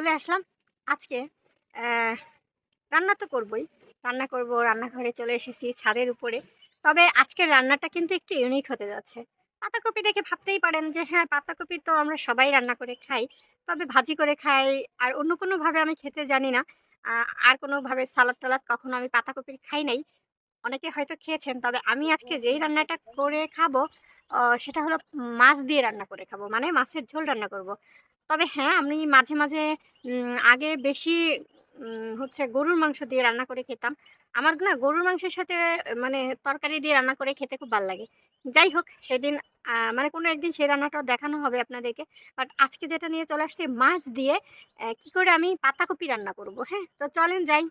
চলে আসলাম। আজকে রান্না তো করবই। রান্না করব, রান্নাঘরে চলে এসেছি ছাদের উপরে। তবে আজকের রান্নাটা কিন্তু একটু ইউনিক হতে যাচ্ছে। পাতাকপি দেখে ভাবতেই পারেন যে হ্যাঁ পাতাকপি তো আমরা সবাই রান্না করে খাই। তবে ভাজি করে খাই, আর অন্য কোনোভাবে আমি খেতে জানি না। আর কোনোভাবে সালাদ টালাদ কখনো আমি পাতাকপির খাই নাই। অনেকে হয়তো খেয়েছেন, তবে আমি আজকে যেই রান্নাটা করে খাব সেটা হলো মাছ দিয়ে রান্না করে খাব। মানে মাছের ঝোল রান্না করব। তবে হ্যাঁ আমি মাঝে মাঝে আগে বেশি হচ্ছে গরুর মাংস দিয়ে রান্না করে খেতাম। আমার না গরুর মাংসের সাথে মানে তরকারি দিয়ে রান্না করে খেতে খুব ভালো লাগে। যাই হোক, সেদিন মানে কোনো একদিন সেই রান্নাটাও দেখানো হবে আপনাদেরকে। বাট আজকে যেটা নিয়ে চলে আসছি, মাছ দিয়ে কি করে আমি পাতাকপি রান্না করব হ্যাঁ? তো চলেন যাই।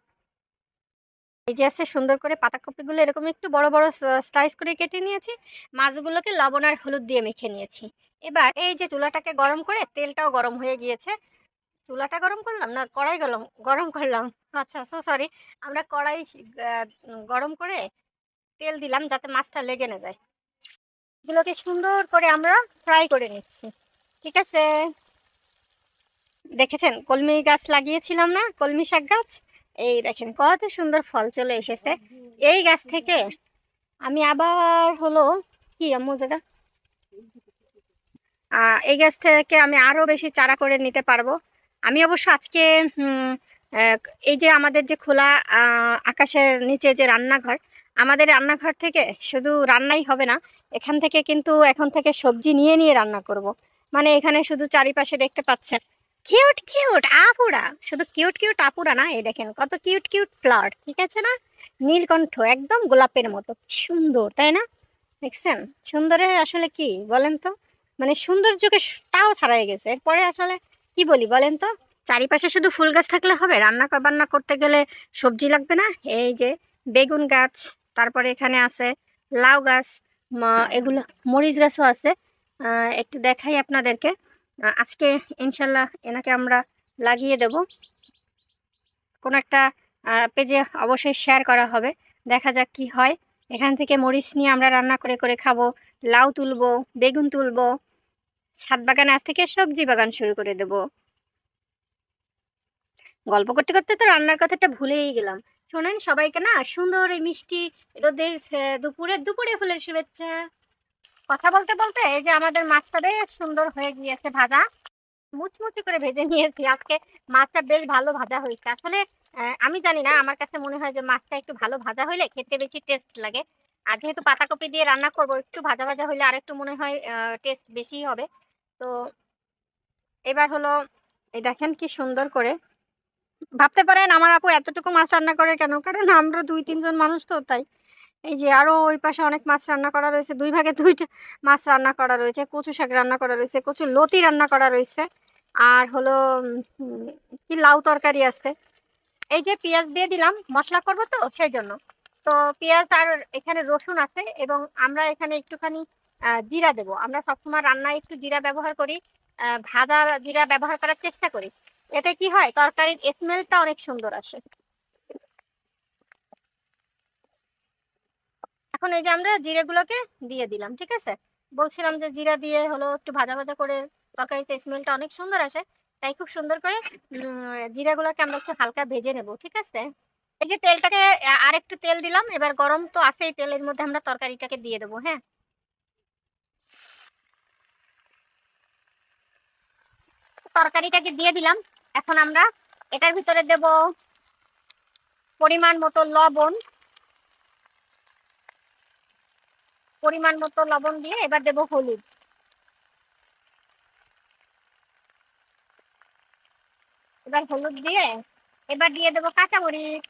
এই যে আছে সুন্দর করে পাতাকপিগুলো এরকম একটু বড় বড় স্লাইস করে কেটে নিয়েছি। মাছগুলোকে লবণ আর হলুদ দিয়ে মেখে নিয়েছি। এবার এই যে চুলাটাকে গরম করে তেলটাও গরম হয়ে গিয়েছে। চুলাটা গরম করলাম না, কড়াই গরম গরম করলাম? আচ্ছা সো সরি আমরা কড়াই গরম করে তেল দিলাম যাতে মাছটা লেগে না যায়। এগুলোকে সুন্দর করে আমরা ফ্রাই করে নিচ্ছি। ঠিক আছে? দেখেছেন? কলমি গাছ লাগিয়েছিলাম না? কলমি শাক গাছ? এই দেখেন কত সুন্দর ফল চলে এসেছে। এই গাছ থেকে আমি আবার হলো কি আহ, এই গাছ থেকে আমি আরও বেশি চারা করে নিতে পারব। আমি অবশ্য আজকে এই যে আমাদের যে খোলা আকাশের নিচে যে রান্নাঘর আমাদের রান্নাঘর থেকে শুধু রান্নাই হবে না এখান থেকে কিন্তু এখন থেকে সবজি নিয়ে নিয়ে রান্না করব। মানে এখানে শুধু চারিপাশে দেখতে পাচ্ছেন। কিউট কিউট আপুরা। শুধু কিউট কিউট আপুরা না, এই দেখেন, কত কিউট কিউট ফ্লাওয়ার ঠিক আছে না? নীলকণ্ঠ একদম গোলাপের মতো সুন্দর, তাই না? দেখছেন? সুন্দরের আসলে কি, বলেন তো? মানে সৌন্দর্যকে তাও ছাড়াই গেছে। এরপরে আসলে কি বলি, বলেন তো? চারিপাশে শুধু ফুল গাছ থাকলে হবে? রান্না বান্না করতে গেলে সবজি লাগবে না? এই যে বেগুন গাছ, তারপরে এখানে আছে লাউ গাছ এগুলো মরিচ গাছও আছে। একটু দেখাই আপনাদেরকে। আজকে ইনশাল্লাহ এনাকে আমরা লাগিয়ে দেব। কোনো একটা পেজে অবশ্যই শেয়ার করা হবে। দেখা যাক কি হয়। এখান থেকে মরিচ নিয়ে আমরা রান্না করে করে খাব। লাউ তুলবো, বেগুন তুলবো, ছাদ বাগান আজ থেকে সবজি বাগান শুরু করে দেব। গল্প করতে করতে তো রান্নার কথাটা ভুলেই গেলাম। শোনেন সবাইকে না সুন্দর এই মিষ্টি রোদের দুপুরে দুপুরে ফুলের শুভেচ্ছা। কথা বলতে বলতে এই যে আমাদের মাছটা বেশ সুন্দর হয়ে গিয়েছে ভাজা। মুচমুচি করে ভেজে নিয়েছি। আজকে মাছটা বেশ ভালো ভাজা হয়েছে। আসলে আমি জানি না, আমার কাছে মনে হয় যে মাছটা একটু ভালো ভাজা হইলে খেতে বেশি টেস্ট লাগে। আর যেহেতু পাতাকপি দিয়ে রান্না করব, একটু ভাজা ভাজা হইলে আরেকটু মনে হয় টেস্ট বেশি হবে। তো এবার হলো, এই দেখেন কি সুন্দর করে। ভাবতে পারেন আমার আপু এতটুকু মাছ রান্না করে কেন? কারণ আমরা দুই তিনজন মানুষ তো, তাই। এই যে আরও ওই পাশে অনেক মাছ রান্না করা রয়েছে। দুই ভাগে দুইটা মাছ রান্না করা রয়েছে। কচু শাক রান্না করা রয়েছে। কচু লতি রান্না করা রয়েছে। আর হলো কি লাউ তরকারি আছে। এই যে পেঁয়াজ দিয়ে দিলাম, মশলা করব তো সেই জন্য। তো পেঁয়াজ আর এখানে রসুন আছে এবং আমরা এখানে একটুখানি জিরা দেবো। আমরা সবসময় রান্নায় একটু জিরা ব্যবহার করি ভাজা জিরা ব্যবহার করার চেষ্টা করি। এতে কি হয়, তরকারির স্মেলটা অনেক সুন্দর আসে। এখন এই যে আমরা জিরেগুলোকে দিয়ে দিলাম ঠিক আছে? বলছিলাম যে জিরা দিয়ে হলো একটু ভাজা ভাজা করে তরকারিতে স্মেলটা অনেক সুন্দর আসে তাই খুব সুন্দর করে উম, জিরাগুলোকে আমরা একটু হালকা ভেজে নেব ঠিক আছে? এই যে তেলটাকে আর একটু তেল দিলাম এবার গরম তো আছে এই তেলের মধ্যে আমরা তরকারিটাকে দিয়ে দেবো হ্যাঁ? তরকারিটাকে দিয়ে দিলাম এখন আমরা এটার ভিতরে দেব পরিমাণ মতো লবণ পরিমাণ মতো লবণ দিয়ে এবার দেব হলুদ। এবার হলুদ দিয়ে এবার দিয়ে দেবো কাঁচামরিচ।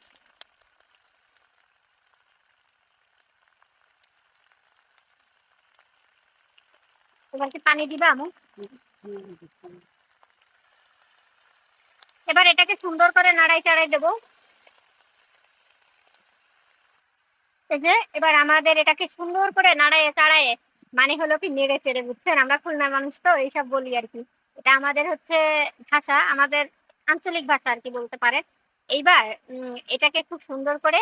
এবার কি পানি দিবা আমু এবার এটাকে সুন্দর করে নাড়াই চাড়াই দেবো এই যে এবার আমাদের এটাকে সুন্দর করে নাড়াইয়ে চাড়াইয়ে মানে হলো কি নেড়ে চেড়ে, বুঝছেন? আমরা খুলনার মানুষ তো, এইসব বলি আর কি। এটা আমাদের হচ্ছে ভাষা, আমাদের আঞ্চলিক ভাষা আর কি বলতে পারেন। এইবার এটাকে খুব সুন্দর করে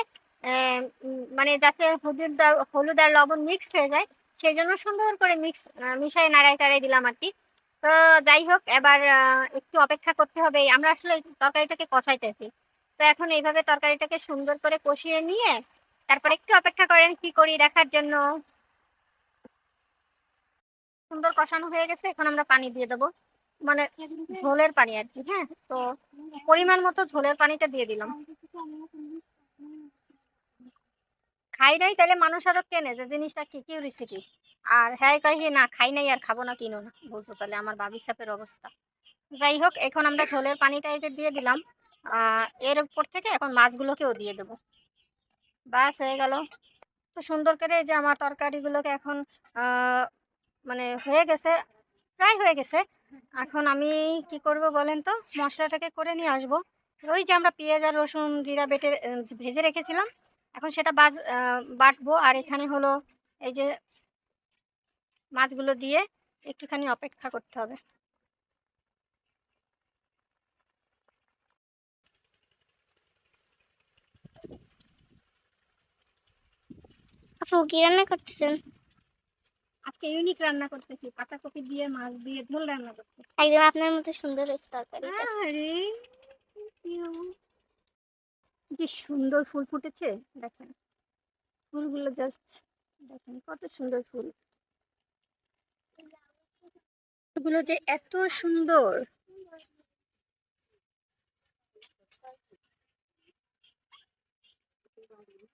মানে যাতে হলুদ হলুদ আর লবণ মিক্সড হয়ে যায় সেই জন্য সুন্দর করে মিক্স মিশাই নাড়াই চাড়াই দিলাম আর কি। তো যাই হোক, এবার একটু অপেক্ষা করতে হবে। আমরা আসলে তরকারিটাকে কষাইতেছি। তো এখন এইভাবে তরকারিটাকে সুন্দর করে কষিয়ে নিয়ে তারপর একটু অপেক্ষা করেন কি করি দেখার জন্য। সুন্দর কষানো হয়ে গেছে এখন আমরা পানি দিয়ে দেবো। মানে ঝোলের পানি আর কি হ্যাঁ? তো পরিমাণ মতো ঝোলের পানিটা দিয়ে দিলাম। খাই নাই তাহলে মানুষ আরও কেনে যে জিনিসটা কি কিউরিসিটি আর হ্যাঁ কই না খাই নাই আর খাব না কিনো না বুঝছ? তাহলে আমার বাবি সাপের অবস্থা। যাই হোক এখন আমরা ঝোলের পানিটা এই যে দিয়ে দিলাম। আহ, এর উপর থেকে এখন মাছগুলোকেও দিয়ে দেবো। বাস হয়ে গেল। তো সুন্দর করে যে আমার তরকারিগুলোকে এখন মানে হয়ে গেছে, প্রায় হয়ে গেছে। এখন আমি কি করব বলেন তো? মশলাটাকে করে নিয়ে আসব। ওই যে আমরা পেঁয়াজ আর রসুন জিরা বেটে ভেজে রেখেছিলাম। এখন সেটা বাজ বাটবো। আর এখানে হলো এই যে মাছগুলো দিয়ে একটুখানি অপেক্ষা করতে হবে। আপু কি রান্না করতেছেন? আজকে ইউনিক রান্না করতেছি পাতাকপি দিয়ে মাছ দিয়ে ঝোল রান্না করতেছি। একদম আপনার মতো সুন্দর হয়েছে তরকারিটা। আরে যে সুন্দর ফুল ফুটেছে দেখেন। ফুলগুলো জাস্ট দেখেন কত সুন্দর ফুল। ফুলগুলো যে এত সুন্দর।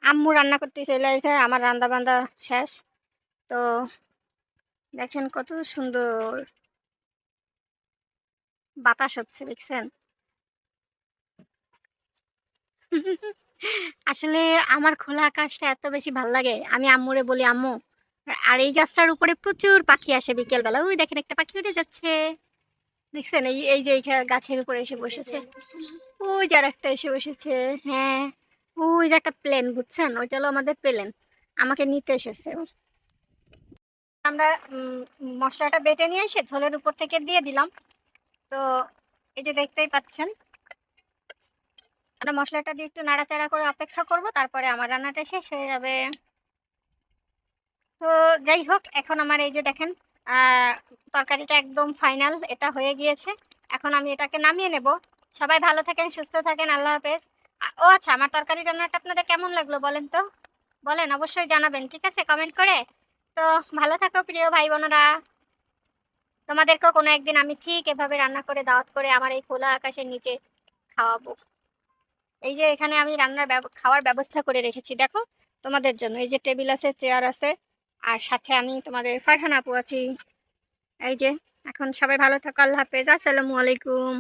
আম্মু রান্না করতে চলে আসে, আমার রান্না বান্দা শেষ। তো দেখেন কত সুন্দর বাতাস হচ্ছে, দেখছেন? আসলে আমার খোলা আকাশটা এত বেশি ভালো লাগে, আমি আম্মুরে বলি, আম্মু, আর এই গাছটার উপরে প্রচুর পাখি আসে বিকেলবেলা। ওই দেখেন একটা পাখি উঠে যাচ্ছে। দেখছেন? এই এই যে গাছের উপরে এসে বসেছে। ওই যার একটা এসে বসেছে। হ্যাঁ। ওই যে একটা প্লেন, বুঝছেন? ওইটা হলো আমাদের প্লেন। আমাকে নিতে এসেছে আমরা মশলাটা বেটে নিয়ে এসে ঝোলের উপর থেকে দিয়ে দিলাম। তো এই যে দেখতেই পাচ্ছেন। আমরা মশলাটা দিয়ে একটু নাড়াচাড়া করে অপেক্ষা করব, তারপরে আমার রান্নাটা শেষ হয়ে যাবে। তো যাই হোক, এখন আমার এই যে দেখেন তরকারিটা একদম ফাইনাল, এটা হয়ে গিয়েছে। এখন আমি এটাকে নামিয়ে নেব। সবাই ভালো থাকেন, সুস্থ থাকেন, আল্লাহ হাফেজ। ও আচ্ছা আমার তরকারি রান্নাটা আপনাদের কেমন লাগল বলেন তো? বলেন, অবশ্যই জানাবেন, ঠিক আছে? কমেন্ট করে। তো, ভালো থাকো প্রিয় ভাই বোনেরা। তোমাদেরকেও কোনো একদিন আমি ঠিক এভাবে রান্না করে, দাওয়াত করে আমার এই খোলা আকাশের নিচে খাওয়াবো। এই যে এখানে আমি রান্নার খাওয়ার ব্যবস্থা করে রেখেছি। দেখো, তোমাদের জন্য। এই যে টেবিল আছে, চেয়ার আছে, আর সাথে আমি তোমাদের ফারহান আপু আছি। এই যে, এখন সবাই ভালো থাকো, আল্লাহ হাফেজ। আসসালামু আলাইকুম।